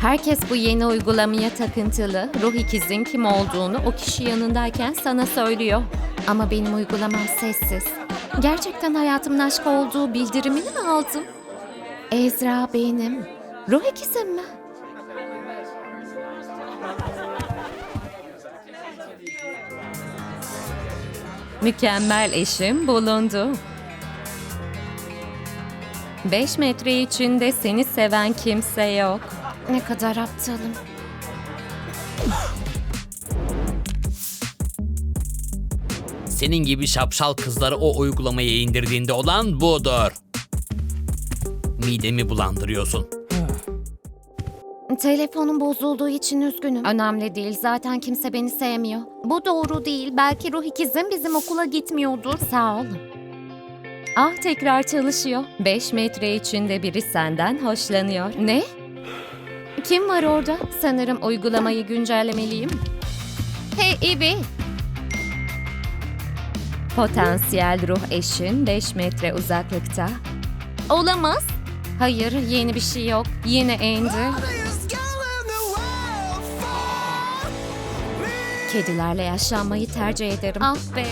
Herkes bu yeni uygulamaya takıntılı. Ruh ikizin kim olduğunu o kişi yanındayken sana söylüyor. Ama benim uygulamam sessiz. Gerçekten hayatımın aşkı olduğu bildirimini mi aldım? Ezra benim. Ruh ikizim mi? Mükemmel eşim bulundu. 5 metre içinde seni seven kimse yok. Ne kadar aptalım. Senin gibi şapşal kızları o uygulamaya indirdiğinde olan budur. Midemi bulandırıyorsun. Telefonum bozulduğu için üzgünüm. Önemli değil. Zaten kimse beni sevmiyor. Bu doğru değil. Belki ruh ikizim bizim okula gitmiyordur. Sağ ol. Ah tekrar çalışıyor. 5 metre içinde biri senden hoşlanıyor. Ne? Kim var orada? Sanırım uygulamayı güncellemeliyim. Hey İbi. Potansiyel ruh eşin 5 metre uzaklıkta. Olamaz. Hayır, yeni bir şey yok. Yine Andy. Kedilerle yaşlanmayı tercih ederim. Ah be.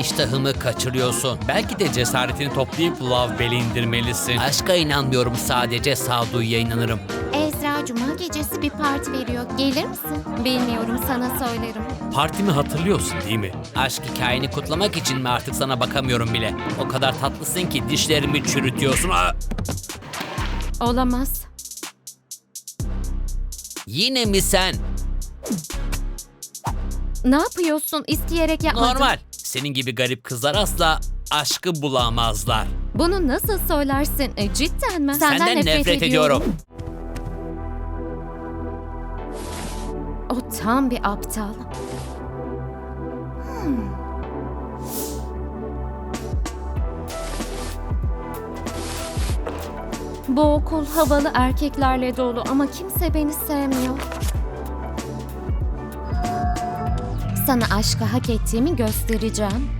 İştahımı kaçırıyorsun. Belki de cesaretini toplayıp Love Bell'i indirmelisin. Aşka inanmıyorum sadece sağduyuya inanırım. Ezra Cuma gecesi bir parti veriyor. Gelir misin? Bilmiyorum sana söylerim. Partimi hatırlıyorsun değil mi? Aşk hikayeni kutlamak için mi artık sana bakamıyorum bile? O kadar tatlısın ki dişlerimi çürütüyorsun. Aa! Olamaz. Yine mi sen? Ne yapıyorsun? İsteyerek yapmadım. Normal. Senin gibi garip kızlar asla aşkı bulamazlar. Bunu nasıl söylersin? E, cidden mi? Senden, nefret, ediyorum. O tam bir aptal. Hmm. Bu okul havalı erkeklerle dolu ama kimse beni sevmiyor. Sana aşkı hak ettiğimi göstereceğim.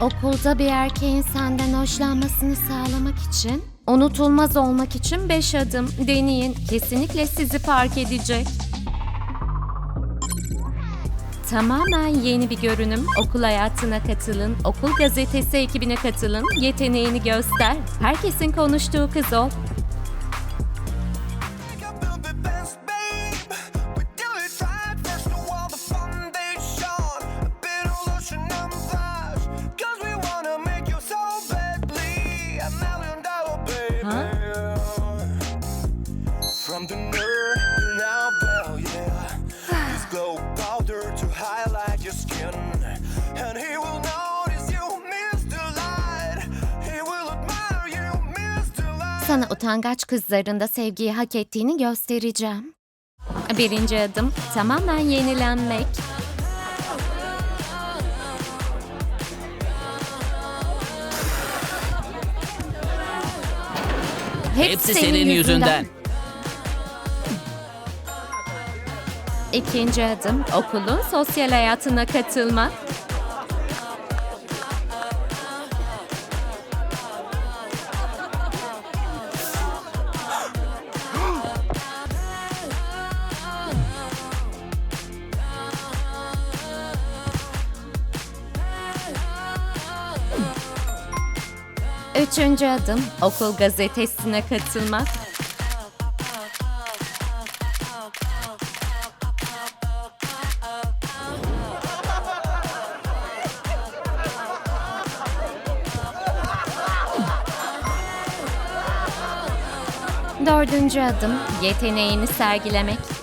Okulda bir erkeğin senden hoşlanmasını sağlamak için, unutulmaz olmak için beş adım deneyin. Kesinlikle sizi fark edecek. Tamamen yeni bir görünüm. Okul hayatına katılın. Okul gazetesi ekibine katılın. Yeteneğini göster. Herkesin konuştuğu kız ol. Think I built Sana utangaç kızların da sevgiyi hak ettiğini göstereceğim. Birinci adım tamamen yenilenmek. Hepsi senin yüzünden. İkinci adım okulun sosyal hayatına katılmak. Üçüncü adım okul gazetesine katılmak. Dördüncü adım yeteneğini sergilemek.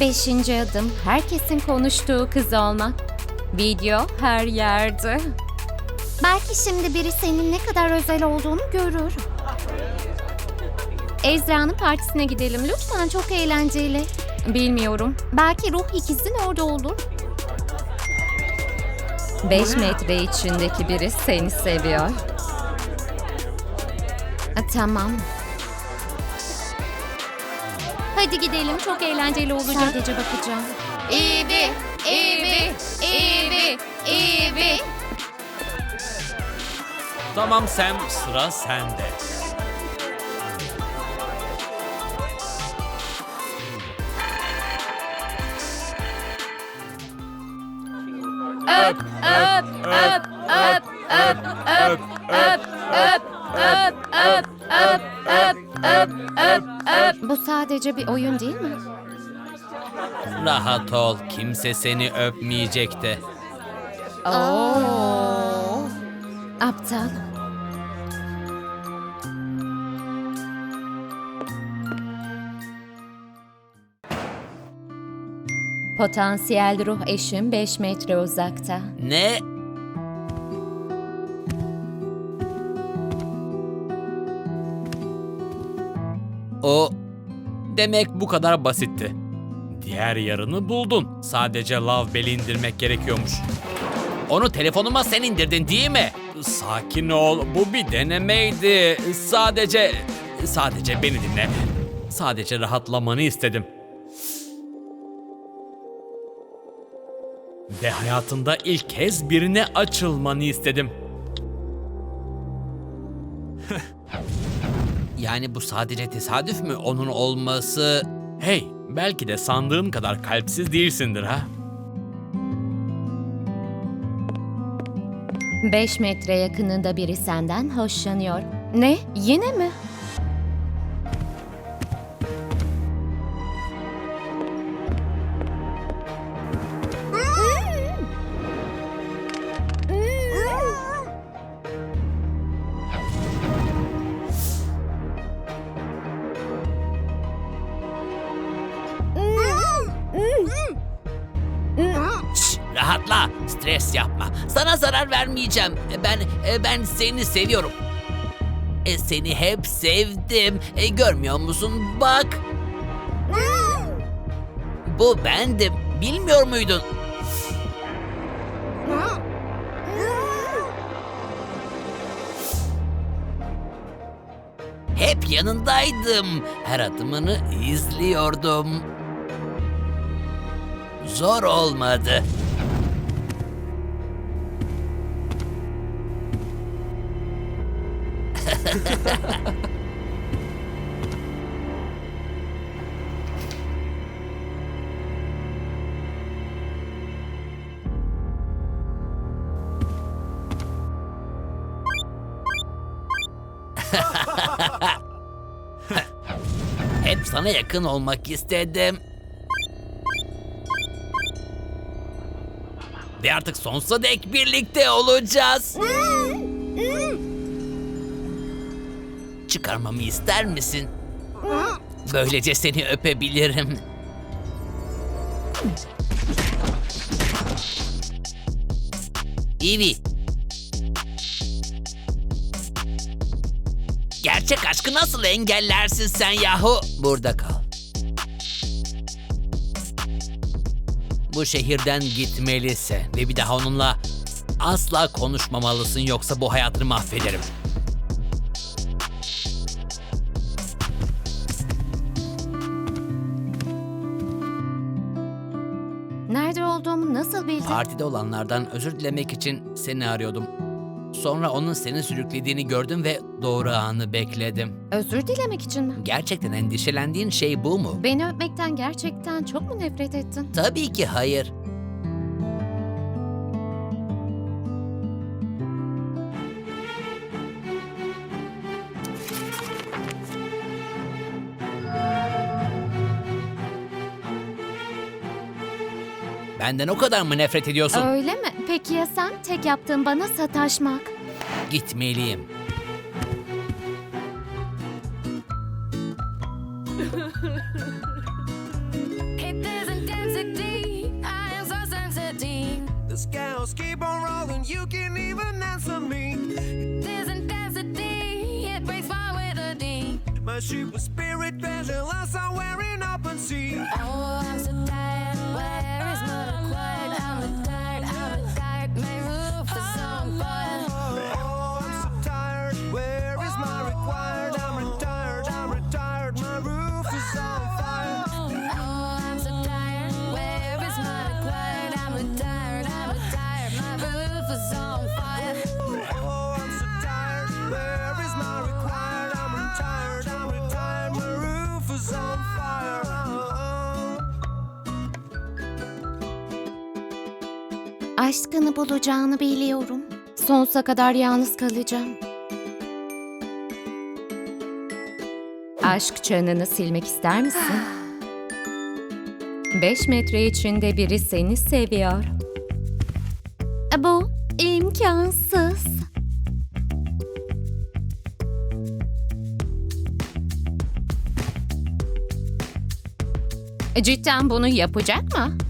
Beşinci adım herkesin konuştuğu kız olmak. Video her yerde. Belki şimdi biri senin ne kadar özel olduğunu görür. Ezra'nın partisine gidelim lütfen çok eğlenceli. Bilmiyorum. Belki ruh ikizin orada olur. 5 metre içindeki biri seni seviyor. Tamam. Hadi gidelim çok eğlenceli olacak. Sadece bakacağım. Evi, evi, evi, evi. Tamam Sam, sıra sende. Öp, öp, öp, öp, öp, öp, öp, öp, öp, öp, öp, öp, öp, öp, öp. Bu sadece bir oyun değil mi? Rahat ol, kimse seni öpmeyecekti. Oo. Aptal. Potansiyel ruh eşim 5 metre uzakta. Ne? O demek bu kadar basitti. Diğer yarını buldun. Sadece Love Bell'i indirmek gerekiyormuş. Onu telefonuma sen indirdin değil mi? Sakin ol. Bu bir denemeydi. Sadece sadece beni dinle. Sadece rahatlamanı istedim. Ve hayatında ilk kez birine açılmanı istedim. Yani bu sadece tesadüf mü onun olması? Hey, belki de sandığın kadar kalpsiz değilsindir ha? 5 metre yakınında biri senden hoşlanıyor. Ne? Yine mi? Rahatla, stres yapma. Sana zarar vermeyeceğim. Ben e, ben seni seviyorum. E, seni hep sevdim. E, görmüyor musun? Bak. Bu bendim. Bilmiyor muydun? Hep yanındaydım. Her adımını izliyordum. Zor olmadı. Hep sana yakın olmak istedim. Ve artık sonsuza dek birlikte olacağız. Çıkarmamı ister misin? Böylece seni öpebilirim. Ivy. Gerçek aşkı nasıl engellersin sen yahu? Burada kal. Bu şehirden gitmelisin ve bir daha onunla asla konuşmamalısın yoksa bu hayatını mahvederim. Partide olanlardan özür dilemek için seni arıyordum. Sonra onun seni sürüklediğini gördüm ve doğru anı bekledim. Özür dilemek için mi? Gerçekten endişelendiğin şey bu mu? Beni öpmekten gerçekten çok mu nefret ettin? Tabii ki hayır. Benden o kadar mı nefret ediyorsun? Öyle mi? Peki ya sen? Tek yaptığın bana sataşmak. Gitmeliyim. My was spirit treasure, lost somewhere open sea. Oh, I'm so Aşkını bulacağını biliyorum. Sonsuza kadar yalnız kalacağım. Aşk çanını silmek ister misin? Beş metre içinde biri seni seviyor. Bu imkansız. Cidden bunu yapacak mı?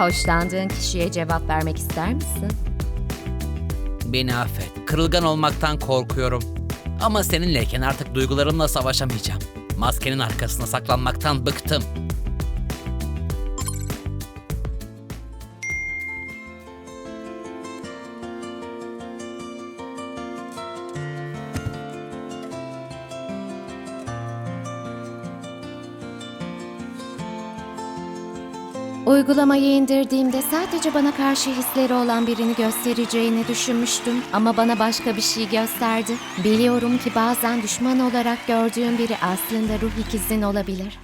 Hoşlandığın kişiye cevap vermek ister misin? Beni affet. Kırılgan olmaktan korkuyorum. Ama seninleyken artık duygularımla savaşamayacağım. Maskenin arkasına saklanmaktan bıktım. Uygulamayı indirdiğimde sadece bana karşı hisleri olan birini göstereceğini düşünmüştüm ama bana başka bir şey gösterdi. Biliyorum ki bazen düşman olarak gördüğüm biri aslında ruh ikizin olabilir.